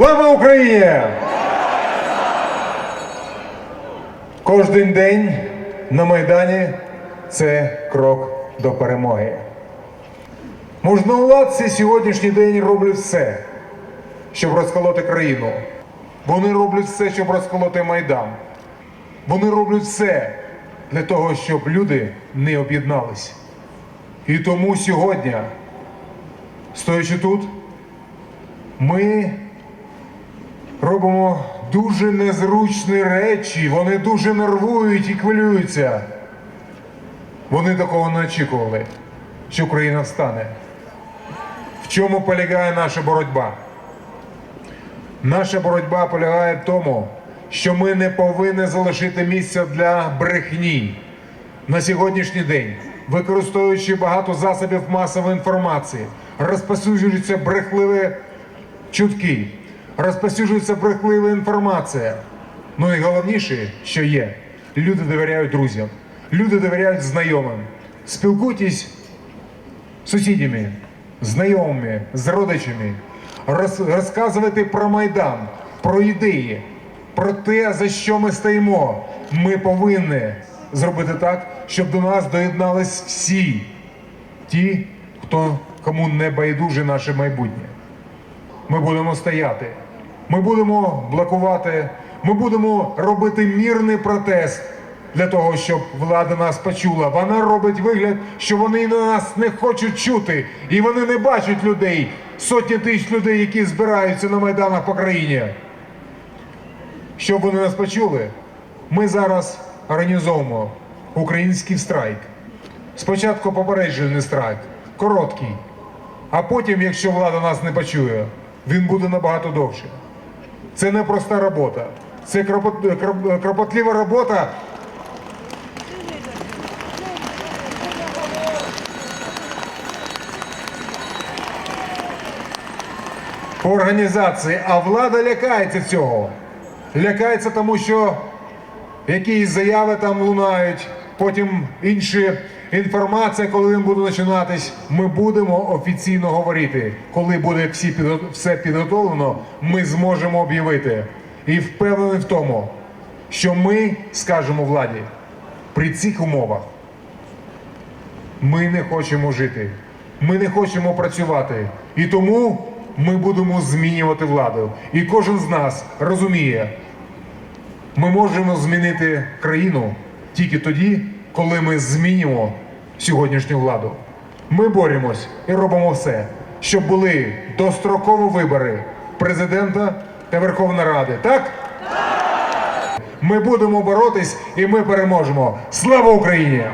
Слава Україні! Кожен день на Майдані це крок до перемоги. Можновладці сьогоднішній день роблять все, щоб розколоти країну. Вони роблять все, щоб розколоти Майдан. Вони роблять все для того, щоб люди не об'єднались. І тому сьогодні, стоячи тут, ми робимо дуже незручні речі, вони дуже нервують і хвилюються. Вони такого не очікували, що Україна встане. В чому полягає наша боротьба? Наша боротьба полягає в тому, що ми не повинні залишити місця для брехні на сьогоднішній день, використовуючи багато засобів масової інформації, розпосюджуються брехливі чутки, розпосюджується брехлива інформація. Ну і головніше, що є, люди довіряють друзям, люди довіряють знайомим. Спілкуйтесь з сусідями, знайомими, з родичами, роз, розказувати про Майдан, про ідеї, про те, за що ми стоїмо. Ми повинні зробити так, щоб до нас доєднались всі ті, хто кому не байдуже наше майбутнє. Ми будемо стояти, ми будемо блокувати, ми будемо робити мірний протест для того, щоб влада нас почула. Вона робить вигляд, що вони на нас не хочуть чути, і вони не бачать людей, сотні тисяч людей, які збираються на майданах по країні. Щоб вони нас почули, ми зараз організовуємо український страйк. Спочатку попереджений страйк, короткий. А потім, якщо влада нас не почує, він буде набагато довше. Це не проста робота. Це кропот- кропотлива робота. Організації, а влада лякається цього. Лякається, тому що якісь заяви там лунають, потім інші інформація, коли він буде починатись, ми будемо офіційно говорити. Коли буде всі все підготовлено, ми зможемо об'явити. І впевнений в тому, що ми скажемо владі при цих умовах. Ми не хочемо жити, ми не хочемо працювати. І тому ми будемо змінювати владу. І кожен з нас розуміє, ми можемо змінити країну тільки тоді, коли ми змінимо сьогоднішню владу. Ми боремось і робимо все, щоб були дострокові вибори президента та Верховної Ради. Так? Ми будемо боротись і ми переможемо. Слава Україні!